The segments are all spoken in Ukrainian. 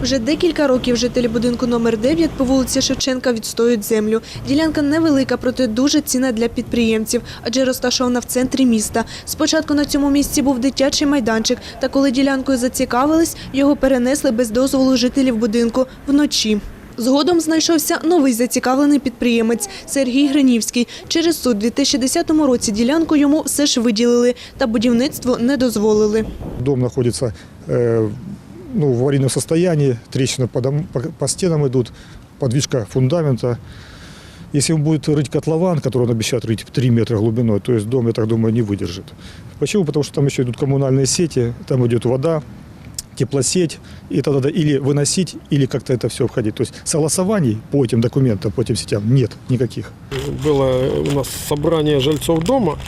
Вже декілька років жителі будинку номер 9 по вулиці Шевченка відстоюють землю. Ділянка невелика, проте дуже цінна для підприємців, адже розташована в центрі міста. Спочатку на цьому місці був дитячий майданчик, та коли ділянкою зацікавились, його перенесли без дозволу жителів будинку вночі. Згодом знайшовся новий зацікавлений підприємець Сергій Гринівський. Через суд у 2010 році ділянку йому все ж виділили, та будівництво не дозволили. Дом находится э, ну, в аварийном состоянии, трещины по, дом- по, по стенам идут, подвижка фундамента. Если он будет рыть котлован, который он обещает рыть 3 метра глубиной, то есть дом, я так думаю, не выдержит. Почему? Потому что там еще идут коммунальные сети, там идет вода, теплосеть, и это надо или выносить, или как-то это все обходить. То есть согласований по этим документам, по этим сетям нет никаких. было у нас собрание жильцов дома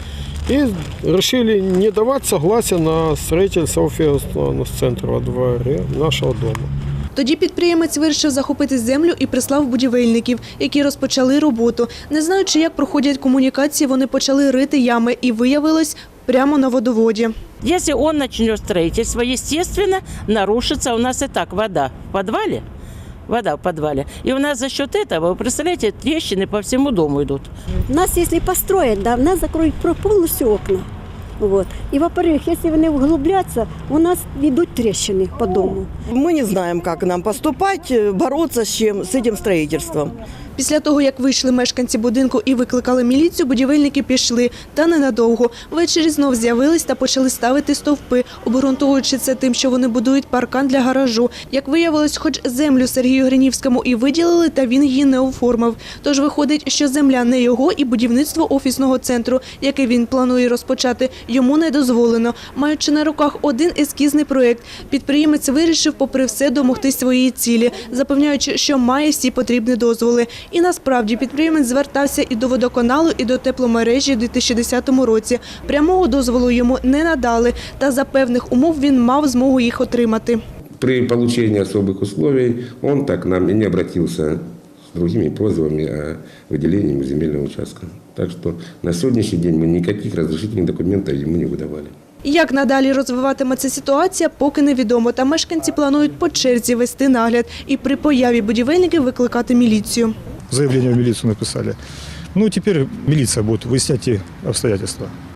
и решили не давать согласия на строительство офисного центра во дворе нашего дома. Тоді підприємець вирішив захопити землю і прислав будівельників, які розпочали роботу. Не знаючи, як проходять комунікації, вони почали рити ями і виявилось прямо на водоводі. Если он начнет строительство, естественно, нарушится у нас и так вода в подвале Вода в подвале. И у нас за счет этого, вы представляете, трещины по всему дому идут. Нас, если построят, да, нас закроют про- полностью окна. Вот. И, во-первых, если они углубляться, у нас идут трещины по дому. Мы не знаем, как нам поступать, э, бороться с чем, с этим строительством. Після того, як вийшли мешканці будинку і викликали міліцію, будівельники пішли. Та ненадовго. Ввечері знов з'явились та почали ставити стовпи, обґрунтовуючи це тим, що вони будують паркан для гаражу. Як виявилось, хоч землю Сергію Гринівському і виділили, та він її не оформив. Тож виходить, що земля не його і будівництво офісного центру, який він планує розпочати, йому не дозволено. Маючи на руках один ескізний проєкт, підприємець вирішив, попри все, домогтись своєї цілі, запевняючи, що має всі потрібні дозволи. І насправді підприємець звертався і до водоканалу, і до тепломережі у 2010 році. Прямого дозволу йому не надали, та за певних умов він мав змогу їх отримати. При получении особых условий он так нам и не обратился другими просьбами о выделении земельного участка. Так что на сегодняшний день мы никаких разрешительных документов ему не выдавали. Як надалі розвиватиметься ситуація, поки невідомо. Та мешканці планують по черзі вести нагляд і при появі будівельників викликати міліцію. Заявление в милицию написали. Ну, теперь милиция будет выяснять те обстоятельства.